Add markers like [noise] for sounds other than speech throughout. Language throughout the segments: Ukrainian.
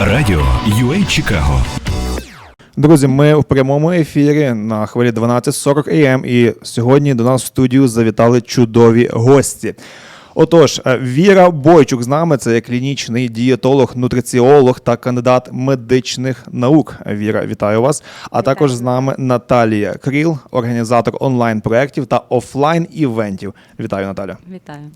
Радіо UA Чикаго Друзі, ми в прямому ефірі на хвилі 12.40 АМ, і сьогодні до нас в студію завітали чудові гості. Отож, е, Віра Бойчук з нами це клінічний дієтолог, нутриціолог та кандидат медичних наук. Віра, вітаю вас. А також з нами Наталія Кріл, організатор онлайн-проєктів та офлайн-івентів. Вітаю, Наталя. Вітаю.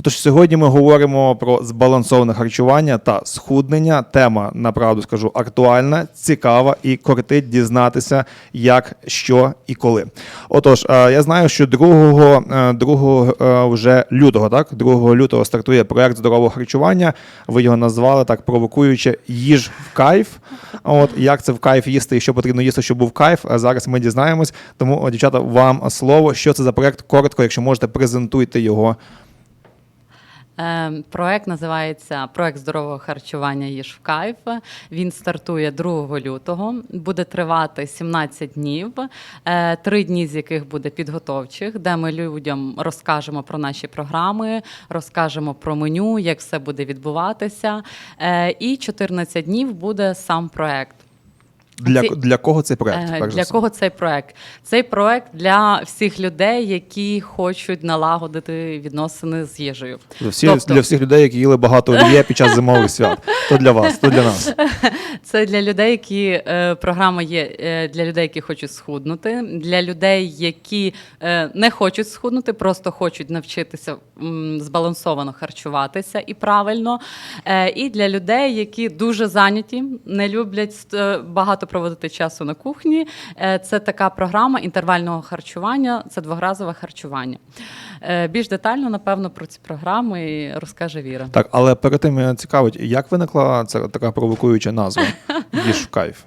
Отож, сьогодні ми говоримо про збалансоване харчування та схуднення. Тема, направду скажу, актуальна, цікава і кортить дізнатися, як, що і коли. Отож, е, я знаю, що 2, е, 2 е, вже лютого, так, 2 лютого стартує проект здорового харчування. Ви його назвали так провокуючи їж в кайф. От як це в кайф їсти і що потрібно їсти, щоб був кайф. Зараз ми дізнаємось. Тому, дівчата, вам слово. Що це за проект? Коротко, якщо можете, презентуйте його. Е, Проект називається Проект здорового харчування їж в кайф. Він стартує 2 лютого, буде тривати 17 днів, е, три дні з яких буде підготовчих, де ми людям розкажемо про наші програми, розкажемо про меню, як все буде відбуватися. Е, І 14 днів буде сам проект. Для, Ці- для кого цей проект? Е, перш Для кого цей проект? Цей проект для всіх людей, які хочуть налагодити відносини з їжею. Всі, Тобто- Для всіх людей, які їли багато олів'є під час зимових свят. То для вас, то для нас. [laughs] Це для людей, які е, програма є е, для людей, які хочуть схуднути, для людей, які не хочуть схуднути, просто хочуть навчитися збалансовано харчуватися і правильно. І для людей, які дуже зайняті, не люблять багато проводити часу на кухні. Е, це така програма інтервального харчування, це дворазове харчування. Е, більш детально, напевно, про ці програми розкаже Віра. Так, але перед тим цікавить, як виникла ця така провокуюча назва [laughs] їж в кайф.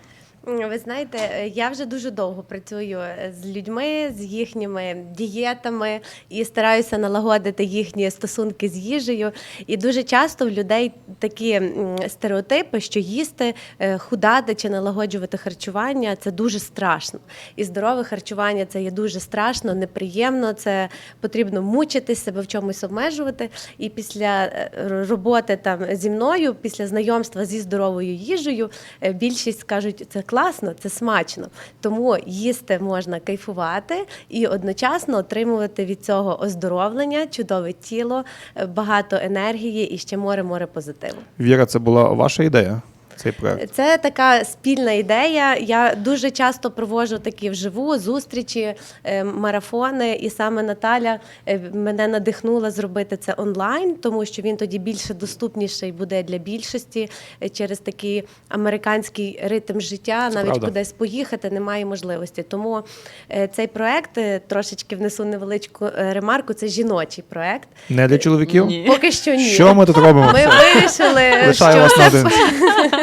Ви знаєте, е, я вже дуже довго працюю е, з людьми, з їхніми дієтами і стараюся налагодити їхні стосунки з їжею. І дуже часто в людей такі стереотипи, що їсти, е, худати чи налагоджувати харчування це дуже страшно. І здорове харчування це є дуже страшно, неприємно. Це потрібно мучити себе в чомусь обмежувати. І після роботи там зі мною, після знайомства зі здоровою їжею, більшість скажуть, це класно, це смачно. Тому їсти можна кайфувати і одночасно отримувати від цього оздоровлення, чудове тіло, е, багато енергії і ще море море позитиву. Віра, це була ваша ідея, цей проект. Це така спільна ідея. Я дуже часто проводжу такі вживу зустрічі, е, марафони, і саме Наталя е, мене надихнула зробити це онлайн, тому що він тоді більше доступніший буде для більшості е, через такий американський ритм життя. Це Навіть правда. кудись поїхати немає можливості. Тому цей проект трошечки внесу невеличку ремарку. Це жіночий проект. Не для чоловіків? Ні. Поки що ні. Що ми тут робимо? Ми вирішили, що вас [laughs] [laughs]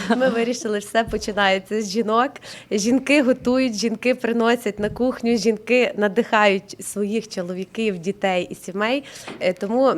[laughs] ми вирішили, все починається з жінок. Жінки готують, жінки приносять на кухню, жінки надихають своїх чоловіків, дітей і сімей. Е, Тому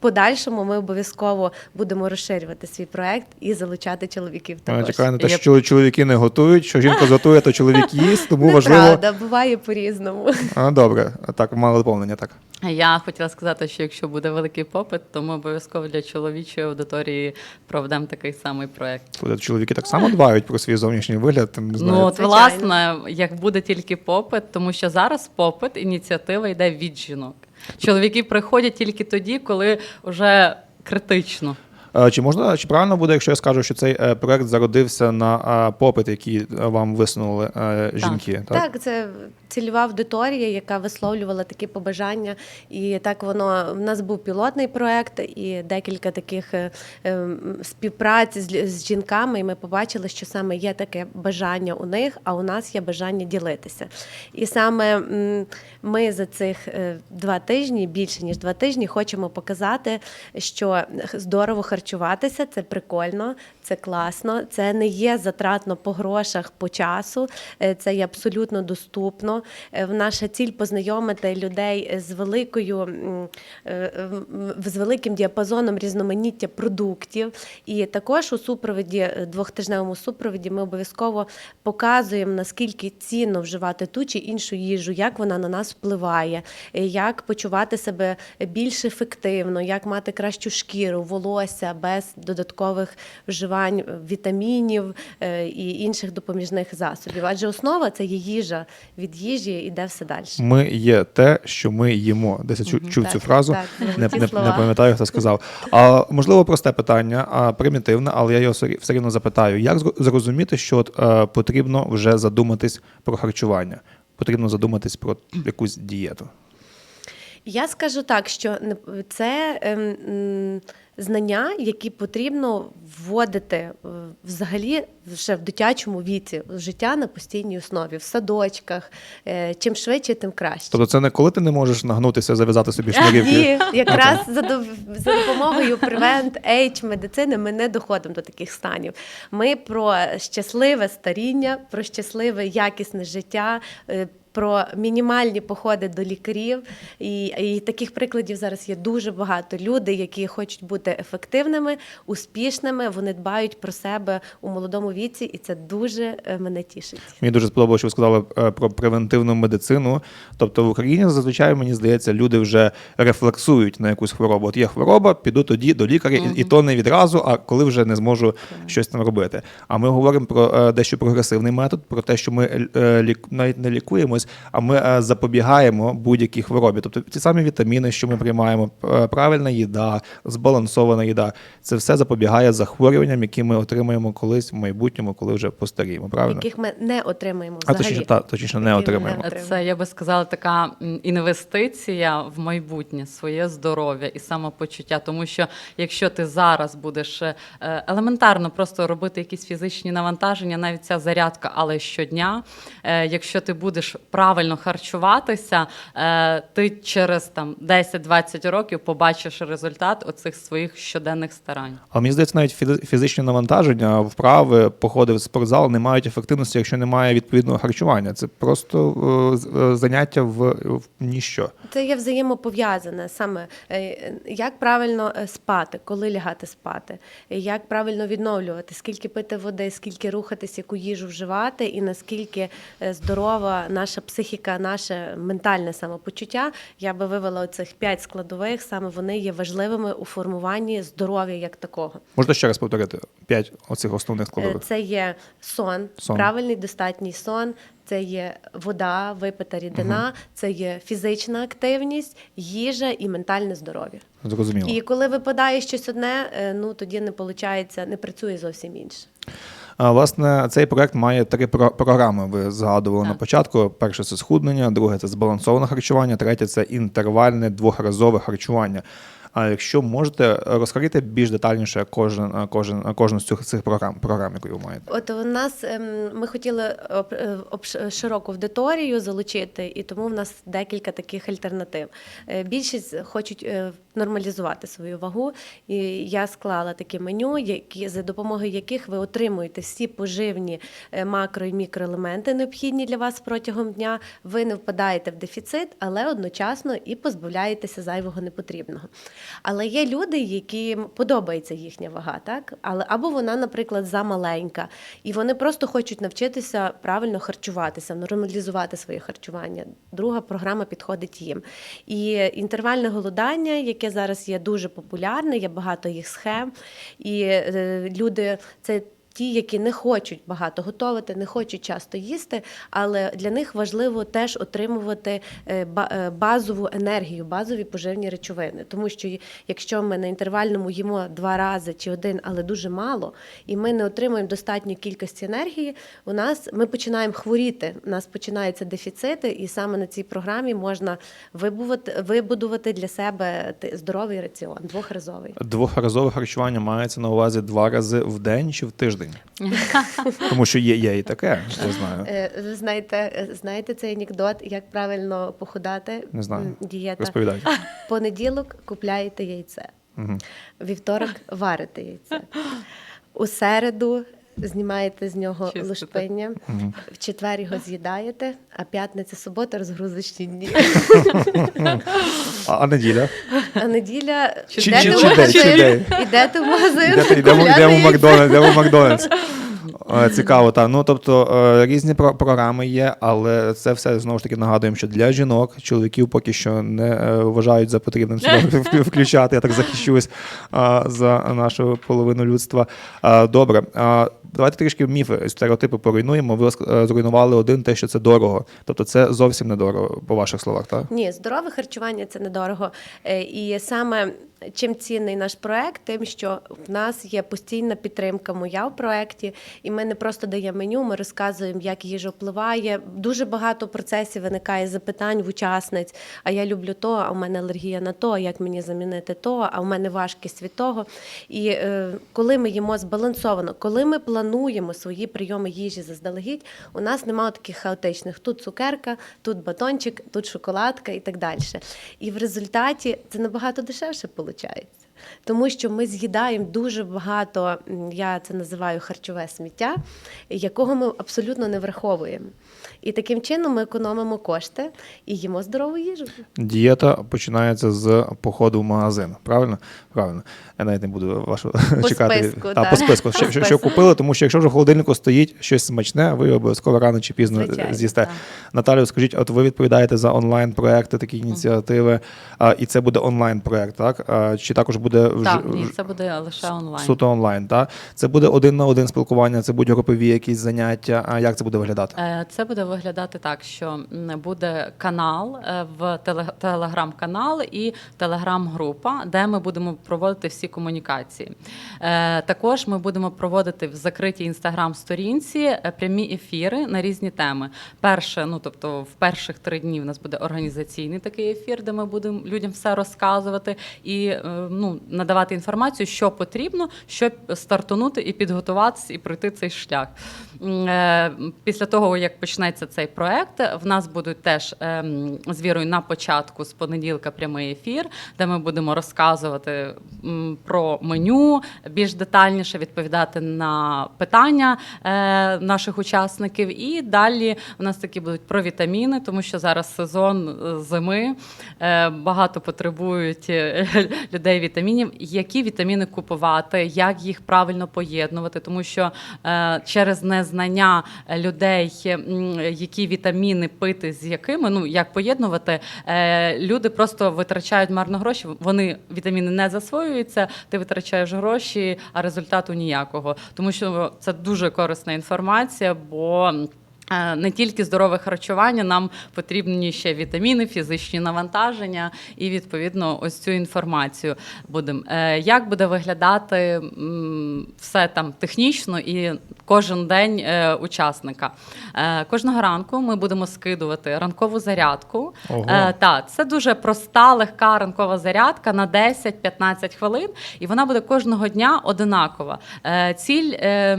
подальшому ми обов'язково будемо розширювати свій проект і залучати чоловіків також. чекає на те, Я- що чоловіки не готують, що жінка готує, то чоловік їсть, тому [laughs] важливо. Неправда, буває по-різному. [laughs] А, добре, так, мало доповнення, так. Я хотіла сказати, що якщо буде великий попит, то ми обов'язково для чоловічої аудиторії проведемо такий самий проект. Чоловіки так само дбають про свій зовнішній вигляд, там, не знаю. Ну, от, власне, як буде тільки попит, тому що зараз попит, ініціатива йде від жінок. Чоловіки приходять тільки тоді, коли вже критично. Е, Чи можна, чи правильно буде, якщо я скажу, що цей е, проект зародився на е, попит, який вам висунули жінки? Так, це цільова аудиторія, яка висловлювала такі побажання. І так воно в нас був пілотний проект і декілька таких співпраць з, з жінками. І ми побачили, що саме є таке бажання у них, а у нас є бажання ділитися. І саме ми за цих два тижні, більше ніж два тижні, хочемо показати, що здорово харчуватися це прикольно, це класно, це не є затратно по грошах, по часу, е, це є абсолютно доступно. Е, Наша ціль познайомити людей з великою е, з великим діапазоном різноманіття продуктів. І також у супроводі, двохтижневому супроводі, ми обов'язково показуємо, наскільки цінно вживати ту чи іншу їжу, як вона на нас впливає, як почувати себе більш ефективно, як мати кращу шкіру, волосся, без додаткових вживань вітамінів е, і інших допоміжних засобів. Адже основа це є їжа. Від їжі йде все далі. Ми є те, що ми їмо. Десь я чу- чув Так, цю фразу. так, не, не, слова. не пам'ятаю, хто сказав. А можливо, просте питання, а примітивне, але я його все рі- рівно запитаю. Як зрозуміти, що от, е, потрібно вже задуматись про харчування? Потрібно задуматись про якусь дієту. Я скажу так, що це ем, знання, які потрібно вводити е, взагалі ще в дитячому віці в життя на постійній основі, в садочках. Е, Чим швидше, тим краще. Тобто, це не коли ти не можеш нагнутися, зав'язати собі шнурівки. Ні, якраз за, допомогою Prevent Age медицини ми не доходимо до таких станів. Ми про щасливе старіння, про щасливе якісне життя. Про мінімальні походи до лікарів, і, і таких прикладів зараз є дуже багато. Люди, які хочуть бути ефективними, успішними, вони дбають про себе у молодому віці, і це дуже е, мене тішить. Мені дуже сподобалося, що ви сказали е, про превентивну медицину. Тобто в Україні зазвичай мені здається, люди вже рефлексують на якусь хворобу. От є хвороба, піду тоді до лікаря, і, і то не відразу, а коли вже не зможу щось там робити. А ми говоримо про е, дещо прогресивний метод, про те, що ми лік, навіть не лікуємось, а ми е, запобігаємо будь-якій хворобі. Тобто ті самі вітаміни, що ми приймаємо, е, правильна їда, збалансована їда, це все запобігає захворюванням, які ми отримаємо колись в майбутньому, коли вже постаріємо. Правильно? Яких ми не отримаємо А точніше, та, точніше не отримаємо. Це я би сказала така інвестиція в майбутнє, своє здоров'я і самопочуття. Тому що якщо ти зараз будеш е, елементарно просто робити якісь фізичні навантаження, навіть ця зарядка, але щодня, якщо ти будеш правильно харчуватися, е, ти через там 10-20 років побачиш результат оцих своїх щоденних старань. Але мені здається, навіть фізи- фізичні навантаження, вправи, походи в спортзал не мають ефективності, якщо немає відповідного харчування. Це просто е, е, заняття в, в ніщо. Це є взаємопов'язане саме як правильно спати, коли лягати спати, як правильно відновлювати, скільки пити води, скільки рухатись, яку їжу вживати, і наскільки здорова наша психіка, наше ментальне самопочуття. Я би вивела оцих п'ять складових. Саме вони є важливими у формуванні здоров'я як такого. Можете ще раз повторити п'ять оцих основних Е, складових. Це є сон, Сон. правильний достатній сон, це є вода, випита рідина, це є фізична активність, їжа і ментальне здоров'я. Зрозуміло. І коли випадає щось одне, е, ну тоді не виходить, не працює зовсім інше. Власне, цей проект має три про- програми. Ви згадували на початку. Перше це схуднення, друге це збалансоване харчування, третє це інтервальне двохразове харчування. А якщо можете розкрити більш детальніше кожен, кожен, кожну з цих, цих програм, програм, яку ви маєте. От у нас ем, ми хотіли е, широку аудиторію залучити, і тому в нас декілька таких альтернатив. Е, Більшість хочуть е, нормалізувати свою вагу, і я склала такі меню, які за допомогою яких ви отримуєте всі поживні е, макро і мікроелементи, необхідні для вас протягом дня. Ви не впадаєте в дефіцит, але одночасно і позбавляєтеся зайвого непотрібного. Але є люди, яким подобається їхня вага, так? Але або вона, наприклад, замаленька, і вони просто хочуть навчитися правильно харчуватися, нормалізувати своє харчування. Друга програма підходить їм. І інтервальне голодання, яке зараз є дуже популярне, є багато їх схем, і е, люди це. Ті, які не хочуть багато готувати, не хочуть часто їсти, але для них важливо теж отримувати е, е, базову енергію, базові поживні речовини. Тому що якщо ми на інтервальному їмо два рази чи один, але дуже мало, і ми не отримуємо достатньої кількості енергії, у нас ми починаємо хворіти. У нас починаються дефіцити, і саме на цій програмі можна вибувати, вибудувати для себе здоровий раціон, двохразовий. Двохразове харчування мається на увазі два рази в день чи в тиждень? [laughs] Тому що є, є і таке, я знаю. Е, Ви знаєте, е, знаєте цей анекдот, як правильно похудати? Не знаю. Дієта. Розповідайте. [laughs] Понеділок купляєте яйце, вівторок варите яйце. У середу знімаєте з нього Чистите. лушпиння, в четвер його з'їдаєте, а п'ятниця, субота розгрузочні дні. А, а неділя? А неділя Чи- йдете чи- в чи чи магазин, день? йдете в магазин, Йдемо, йдемо, йдемо в. Макдональдс, йдемо в Макдональдс. Е, Цікаво, так. Ну тобто е, різні програми є, але це все знову ж таки нагадуємо, що для жінок, чоловіків поки що не е, вважають за потрібне сюди включати. Я так захищусь за нашу половину людства. Добре, давайте трішки міфи, стереотипи поруйнуємо. Ви зруйнували один, те, що це дорого. Тобто це зовсім недорого, по ваших словах, так? Ні, здорове харчування це недорого. І саме чим цінний наш проект, тим, що в нас є постійна підтримка моя в проекті, і ми не просто даємо меню, ми розказуємо, як їжа впливає. Дуже багато процесів виникає запитань в учасниць. А я люблю то, а в мене алергія на то, як мені замінити то, а в мене важкість від того. І е, коли ми їмо збалансовано, коли ми плануємо свої прийоми їжі заздалегідь, у нас немає таких хаотичних. Тут цукерка, тут батончик, тут шоколадка і так далі. І в результаті це набагато дешевше виходить. Тому що ми з'їдаємо дуже багато, я це називаю харчове сміття, якого ми абсолютно не враховуємо. І таким чином ми економимо кошти і їмо здорову їжу. Дієта починається з походу в магазин. Правильно? Правильно. Я навіть не буду вашу [laughs] чекати. списку, Та, так. по списку. Що, По що, що купили, тому що якщо вже в холодильнику стоїть щось смачне, ви обов'язково рано чи пізно Звичайно, з'їсте. так. Наталю, скажіть, от ви відповідаєте за онлайн-проекти, такі ініціативи, а, і це буде онлайн-проект, так? А, чи також буде вже Так, ні, це буде лише онлайн. суто онлайн? Так? Це буде один на один спілкування, це будуть групові якісь заняття. А як це буде виглядати? Е, Це буде виглядати так, що буде канал е, в теле- телеграм-канал і телеграм-група, де ми будемо проводити всі комунікації. Е, Також ми будемо проводити в закритій інстаграм-сторінці прямі ефіри на різні теми. Перше, ну тобто, в перших три дні в нас буде організаційний такий ефір, де ми будемо людям все розказувати і е, надавати інформацію, що потрібно, щоб стартунути і підготуватися і пройти цей шлях. Е, Після того, як почнеться цей проект, в нас будуть теж ем, з вірою на початку з понеділка прямий ефір, де ми будемо розказувати про меню, більш детальніше відповідати на питання е, наших учасників. І далі у нас такі будуть про вітаміни, тому що зараз сезон е, зими багато потребують [laughs] людей вітамінів. Які вітаміни купувати, як їх правильно поєднувати, тому що е, через незнання людей, які вітаміни пити з якими, ну як поєднувати, е, люди просто витрачають марно гроші. Вони вітаміни не засвоюються, ти витрачаєш гроші, а результату ніякого. Тому що це дуже корисна інформація, бо. Е, Не тільки здорове харчування, нам потрібні ще вітаміни, фізичні навантаження і відповідно ось цю інформацію будемо. Е, Як буде виглядати все там технічно і кожен день е, учасника? Кожного ранку ми будемо скидувати ранкову зарядку. Ого. Так, це дуже проста, легка ранкова зарядка на 10-15 хвилин, і вона буде кожного дня одинакова. Ціль е,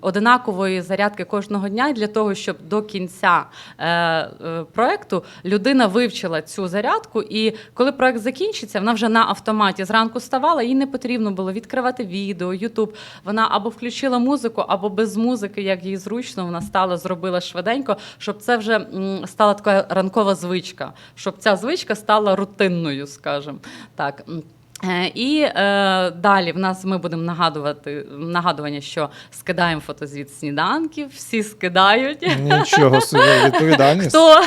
одинакової зарядки кожного дня для того, щоб до кінця е, е, проекту людина вивчила цю зарядку, і коли проект закінчиться, вона вже на автоматі зранку вставала, їй не потрібно було відкривати відео, Ютуб. Вона або включила музику, або без музики, як їй зручно, вона стала, зробила швиденько, щоб це вже стала така ранкова звичка, щоб ця звичка стала рутинною, скажімо так. Е, І е, далі в нас ми будемо нагадувати нагадування, що скидаємо фотозвіт сніданків, всі скидають. Нічого собі, [laughs] відповідальність. Хто,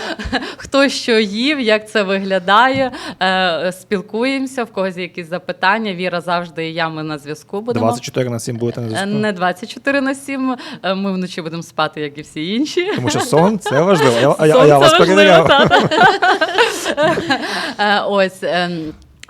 [laughs] хто що їв, як це виглядає, е, спілкуємося, в когось є якісь запитання. Віра завжди і я ми на зв'язку будемо. 24 на 7 будете на Е, зв'язку. Не 24 на 7, е, ми вночі будемо спати, як і всі інші. Тому що сон це важливо. Я, а, я, а я Сонце вас важливо, перевіряв. [laughs] Ось.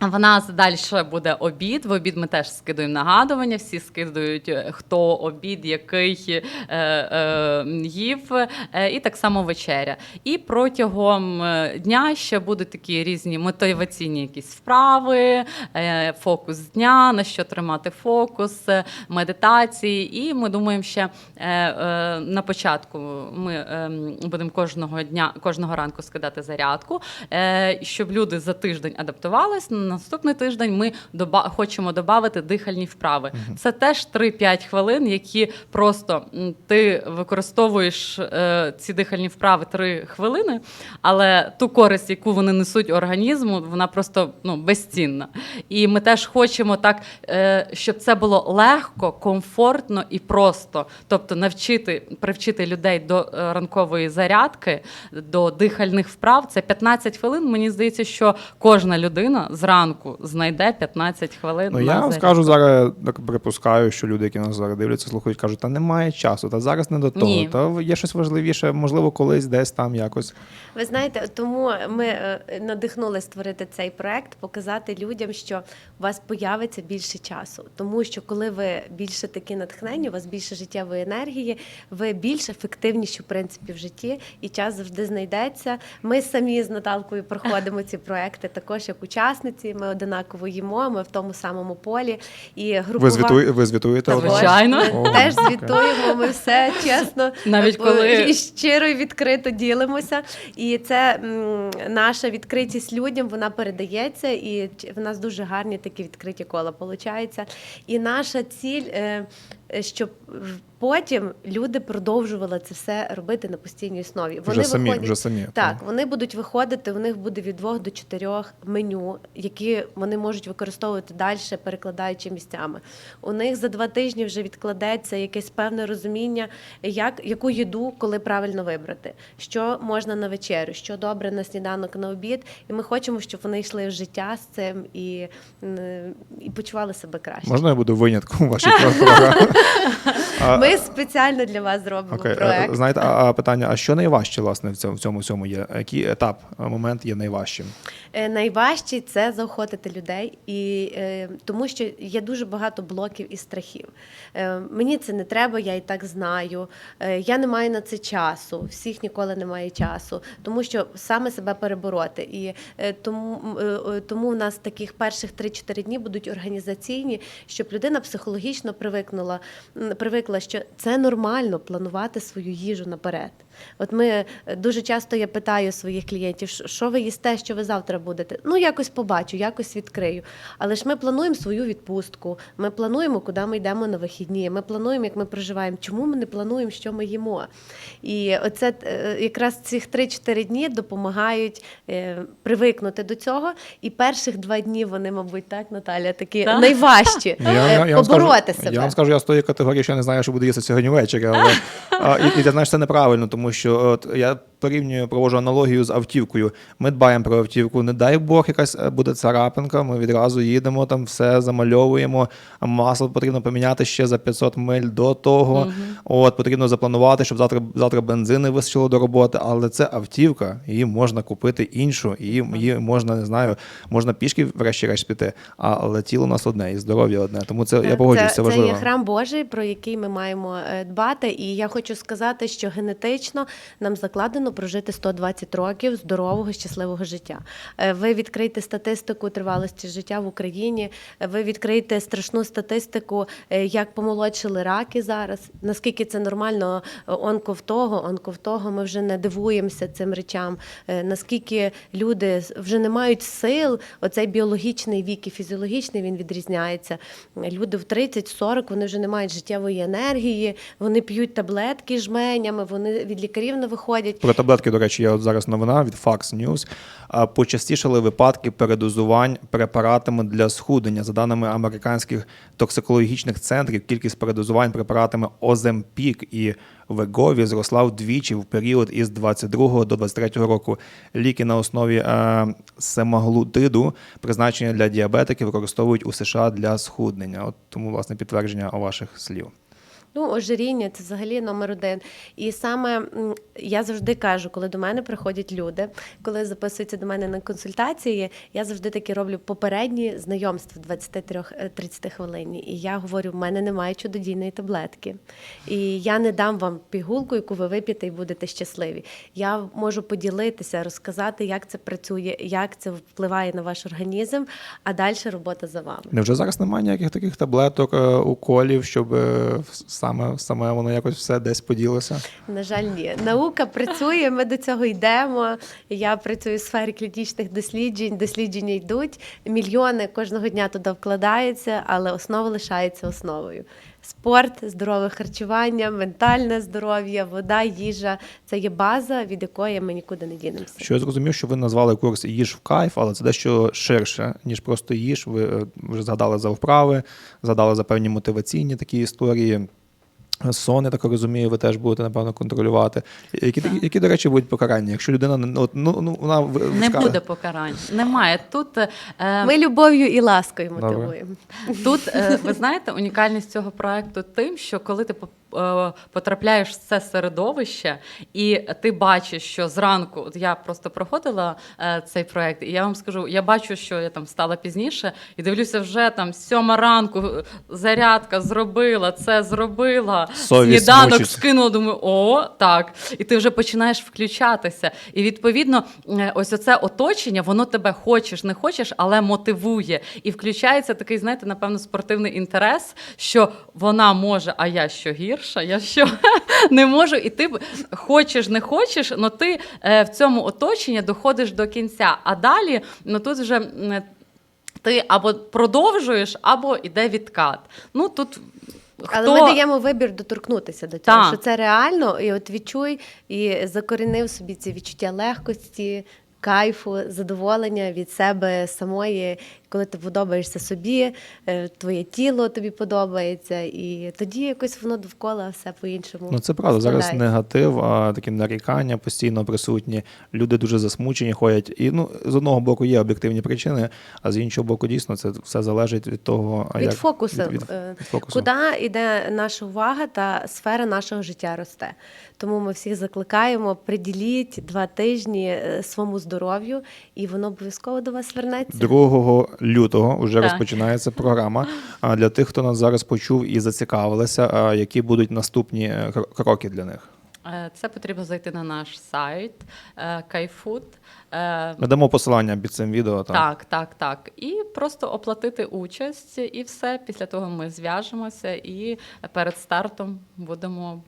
В нас далі буде обід. В обід ми теж скидуємо нагадування. Всі скидують, е, хто обід, який е, е, їв, е, і так само вечеря. І протягом е, дня ще будуть такі різні мотиваційні якісь вправи, е, фокус дня, на що тримати фокус, е, медитації. І ми думаємо, ще е, е, на початку ми е, будемо кожного дня, кожного ранку скидати зарядку, е, щоб люди за тиждень адаптувались. Наступний тиждень ми доба- хочемо додати дихальні вправи. Це теж 3-5 хвилин, які просто ти використовуєш е, ці дихальні вправи 3 хвилини, але ту користь, яку вони несуть організму, вона просто ну, безцінна. І ми теж хочемо так, е, щоб це було легко, комфортно і просто. Тобто навчити, привчити людей до е, ранкової зарядки, до дихальних вправ. Це 15 хвилин. Мені здається, що кожна людина зранку знайде 15 хвилин. Ну на я вам зарядку. скажу зараз, так припускаю, що люди, які нас зараз дивляться, слухають, кажуть, та немає часу, та зараз не до того, Ні. та є щось важливіше, можливо, колись десь там якось. Ви знаєте, тому ми е, надихнули створити цей проект, показати людям, що у вас появиться більше часу. Тому що коли ви більше такі натхнені, у вас більше життєвої енергії, ви більш ефективніші в принципі в житті, і час завжди знайдеться. Ми самі з Наталкою проходимо ці проекти також як учасниці. Ми одинаково їмо, ми в тому самому полі. І групова... Ви звітує, ви звітуєте? Звичайно. Ми О, теж звітуємо, ми все чесно Навіть коли- і щиро і відкрито ділимося. І це м, наша відкритість людям, вона передається, і в нас дуже гарні такі відкриті кола получаються. І наша ціль, е, щоб потім люди продовжували це все робити на постійній основі. Вже самі, вже самі. Так, вони будуть виходити, у них буде від двох до чотирьох меню, які вони можуть використовувати далі, перекладаючи місцями. У них за два тижні вже відкладеться якесь певне розуміння, як, яку їду, коли правильно вибрати, що можна на вечерю, що добре на сніданок, на обід. І ми хочемо, щоб вони йшли в життя з цим і, і почували себе краще. Можна я буду винятком вашій [laughs] програмі? А, Ми спеціально для вас зробимо Окей, проект. е, знаєте, а, а питання: а що найважче власне в цьому в цьому всьому є? Який етап, е, момент є найважчим? Е, Найважче це заохотити людей, і е, тому що є дуже багато блоків і страхів. Е, мені це не треба, я і так знаю. Е, я не маю на це часу. Всіх ніколи немає часу, тому що саме себе перебороти. І е, тому, е, е, тому у нас таких перших 3-4 дні будуть організаційні, щоб людина психологічно привикнула, привикла, що це нормально планувати свою їжу наперед. От ми е, дуже часто я питаю своїх клієнтів, «Що- ви їсте, що ви завтра будете. Ну якось побачу, якось відкрию. Але ж ми плануємо свою відпустку. Ми плануємо, куди ми йдемо на вихідні. Ми плануємо, як ми проживаємо. Чому ми не плануємо, що ми їмо? І оце е, якраз цих 3-4 дні допомагають е, привикнути до цього. І перших два дні вони, мабуть, так, Наталя, такі Так. найважчі Я, я, я, вам скажу, побороти себе. я вам скажу, я з тої категорії, я не знаю, що буде їсти сьогодні ввечері. Але, а, і, і ти знаєш, це неправильно, тому що от, я порівнюю, проводжу аналогію з автівкою. Ми дбаємо про автівку. Не дай Бог, якась е, буде царапинка, ми відразу їдемо, там все замальовуємо. А масло потрібно поміняти ще за 500 миль до того. От, потрібно запланувати, щоб завтра, завтра бензини вистачило до роботи. Але це автівка, її можна купити іншу, її, її можна, не знаю, можна пішки врешті-решт піти. Але тіло у нас одне і здоров'я одне. Тому це я погоджуюсь, це, це, важливо. є храм Божий, про який ми маємо е, дбати. І я хочу сказати, що генетично нам закладено прожити 120 років здорового, щасливого життя. Е, Ви відкрийте статистику тривалості життя в Україні. е, Ви відкрийте страшну статистику, е, як помолодшили раки зараз. Наскільки це нормально, е, онко в того, онко в того. Ми вже не дивуємося цим речам. Наскільки люди вже не мають сил, оцей біологічний вік і фізіологічний він відрізняється. Люди в 30-40 вони вже не мають життєвої енергії, вони п'ють таблетки жменями, вони від лікарів не виходять. Таблетки, до речі, є от зараз новина від Fox News. Почастішали випадки передозувань препаратами для схуднення. За даними американських токсикологічних центрів, кількість передозувань препаратами Оземпік і Вегові зросла вдвічі в період із 22 до 23 року. Ліки на основі е, семаглутиду, призначені для діабетиків, використовують у США для схуднення. От тому, власне, підтвердження ваших слів. Ну, ожиріння це взагалі номер один. І саме я завжди кажу, коли до мене приходять люди, коли записуються до мене на консультації, я завжди таки роблю попередні знайомства 23-30 хвилині. І я говорю, в мене немає чудодійної таблетки. І я не дам вам пігулку, яку ви вип'єте і будете щасливі. Я можу поділитися, розказати, як це працює, як це впливає на ваш організм, а далі робота за вами. Невже зараз немає ніяких таких таблеток, е, уколів, щоб е, саме, саме воно якось все десь поділося? На жаль, ні. Наука працює, ми до цього йдемо. Я працюю в сфері клінічних досліджень, дослідження йдуть. Мільйони кожного дня туди вкладаються, але основа лишається основою. Спорт, здорове харчування, ментальне здоров'я, вода, їжа це є база, від якої ми нікуди не дінемося. Що я зрозумів, що ви назвали курс їж в кайф, але це дещо ширше, ніж просто їж. Ви е, вже згадали за вправи, згадали за певні мотиваційні такі історії. Сон, я так розумію, ви теж будете, напевно, контролювати. Які, які до речі, будуть покарання? Якщо людина не- от, ну, ну, вона в- Не скаже- буде покарань. Немає. Тут е, Ми любов'ю і ласкою Добре. Тут е, ви знаєте, унікальність цього проекту тим, що коли ти потрапляєш в це середовище, і ти бачиш, що зранку, от я просто проходила е, цей проект, і я вам скажу, я бачу, що я там стала пізніше, і дивлюся, вже там сьома ранку е, зарядка зробила, це зробила, Совість сніданок мучить. скинула, думаю, о, так. І ти вже починаєш включатися. І відповідно, е, ось оце оточення, воно тебе хочеш, не хочеш, але мотивує. І включається такий, знаєте, напевно, спортивний інтерес, що вона може, а я що гірша, я що [laughs] не можу. І ти хочеш, не хочеш, але ти е, в цьому оточенні доходиш до кінця. А далі, ну тут вже. Ти або продовжуєш, або йде відкат. Ну тут Але ми даємо вибір доторкнутися до цього, Так. що це реально, і от відчуй і закорінив собі це відчуття легкості, кайфу, задоволення від себе самої, коли ти подобаєшся собі, е, твоє тіло тобі подобається, і тоді якось воно довкола все по-іншому. Ну це правда. Зараз негатив, а такі нарікання постійно присутні. Люди дуже засмучені ходять. І ну з одного боку є об'єктивні причини, а з іншого боку, дійсно, це все залежить від того, від як фокусу, від, від, е, від фокусу. куди йде наша увага та сфера нашого життя росте. Тому ми всіх закликаємо, приділіть два тижні е, своєму здоров'ю, і воно обов'язково до вас вернеться. 2 лютого вже Так. розпочинається програма. А для тих, хто нас зараз почув і зацікавилися, які будуть наступні е, кроки для них. Е, Це потрібно зайти на наш сайт е, Кайфуд. Ми дамо посилання під цим відео. Там. Так, так, так. І просто оплатити участь, і все. Після того ми зв'яжемося і перед стартом будемо.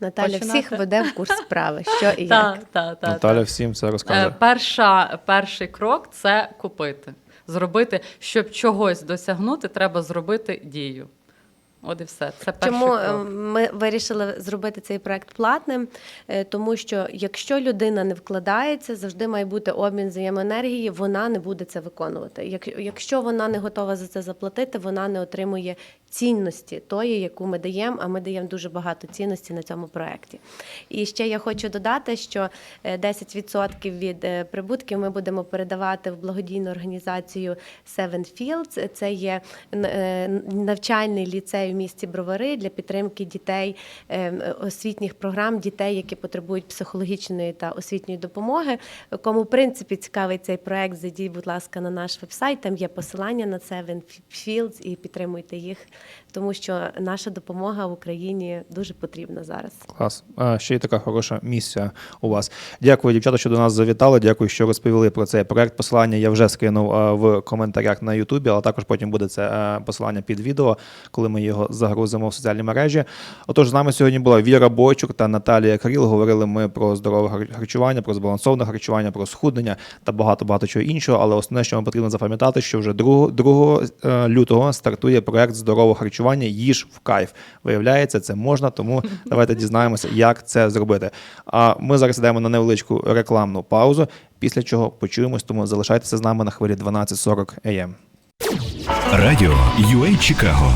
Наталя Починати. всіх веде в курс справи. Що і [laughs] як. Так, так, так. Наталя всім це розкаже. Перша, перший крок це купити. Зробити, щоб чогось досягнути, треба зробити дію. От і все. Це перший Чому е, крок. ми вирішили зробити цей проект платним? Е, Тому що якщо людина не вкладається, завжди має бути обмін взаємоенергії, вона не буде це виконувати. Як- Якщо вона не готова за це заплатити, вона не отримує цінності тої, яку ми даємо, а ми даємо дуже багато цінності на цьому проекті. І ще я хочу додати, що е, 10% від е, прибутків ми будемо передавати в благодійну організацію Seven Fields. Це є е, навчальний ліцей в місті Бровари для підтримки дітей е, освітніх програм, дітей, які потребують психологічної та освітньої допомоги. Кому в принципі цікавий цей проект, зайдіть, будь ласка, на наш вебсайт. Там є посилання на Seven Fields і підтримуйте їх, тому що наша допомога в Україні дуже потрібна зараз. Клас. Ще й така хороша місія у вас. Дякую, дівчата, що до нас завітали. Дякую, що розповіли про цей проект. Посилання я вже скинув в коментарях на Ютубі, але також потім буде це посилання під відео, коли ми його загрузимо в соціальні мережі. Отож, з нами сьогодні була Віра Бойчук та Наталія Кріл. Говорили ми про здорове харчування, про збалансоване харчування, про схуднення та багато багато чого іншого. Але основне, що вам потрібно запам'ятати, що вже 2, 2 е, лютого стартує проект здорового харчування їж в кайф. Виявляється, це можна, тому [laughs] давайте дізнаємося, як це зробити. А ми зараз йдемо на невеличку рекламну паузу, після чого почуємось, тому залишайтеся з нами на хвилі 12.40 AM. Радіо UA Чикаго